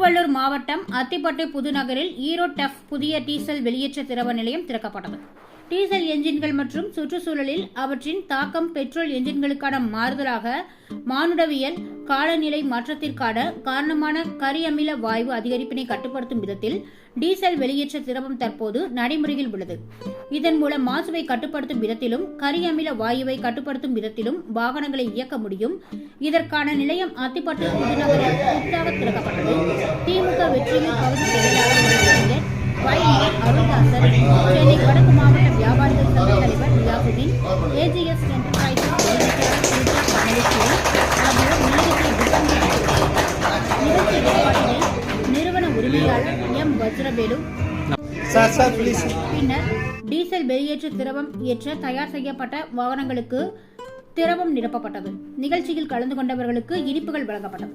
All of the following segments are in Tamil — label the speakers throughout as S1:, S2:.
S1: மாவட்டம் அத்திப்பட்டு புதுநகரில் ஈரோ டஃப் புதிய டீசல் வெளியேற்ற திரவ நிலையம் திறக்கப்பட்டது. டீசல் என்ஜின்கள் மற்றும் சுற்றுச்சூழலில் அவற்றின் தாக்கம் பெட்ரோல் என்ஜின்களுக்கான மாறுதலாக மானுடவியல் காலநிலை மாற்றத்திற்கான காரணமான கரியமில வாயு அதிகரிப்பினை கட்டுப்படுத்தும் விதத்தில் டீசல் வெளியேற்ற திரவம் தற்போது நடைமுறையில் உள்ளது. இதன் மூலம் மாசுவை கட்டுப்படுத்தும் விதத்திலும் கரியமில வாயுவை கட்டுப்படுத்தும் விதத்திலும் வாகனங்களை இயக்க முடியும். இதற்கான நிலையம் அத்திப்பட்டு புதுநகரில் புதிதாக திறக்கப்பட்டது. திமுக வெற்றியில் பகுதி செயலாளர் அருள்தாசன் சென்னை வடக்கு மாவட்ட வியாபாரிகள் சங்க தலைவர் ரியாசுதீன் ஏஜிஎஸ் என்டர்பிரைசஸ் ஆகியோர் நிகழ்ச்சி ஏற்பாட்டினை நிறுவன உரிமையாளர் எம் வஜ்ரவேலு பின்னர் டீசல் வெளியேற்ற திரவம் ஏற்ற தயார் செய்யப்பட்ட வாகனங்களுக்கு திரவம் நிரப்பப்பட்டது. நிகழ்ச்சியில் கலந்து கொண்டவர்களுக்கு இனிப்புகள் வழங்கப்பட்டது.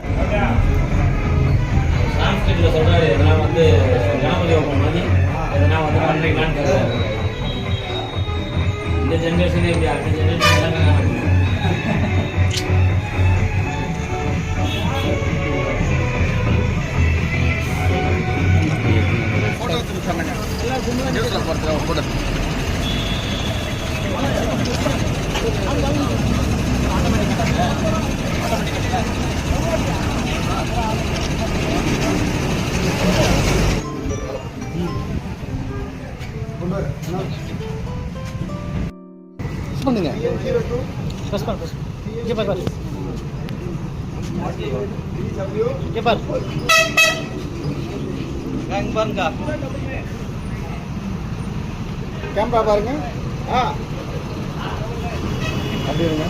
S2: வந்து கணபதி ஓப்பன் மாதிரி எதனா வந்து பண்ணுறீங்களான்னு கேட்குறாரு இந்த ஜென்ரேஷனே இப்படி அடுத்த ஜென்ரேஷன் எல்லாம்
S3: பண்ணுங்க பஸ் பண்ணு பஸ் இங்கே பார் பார் இங்கே பார் இங்கே பாருங்க கேமரா பாருங்க ஆ அப்படி இருங்க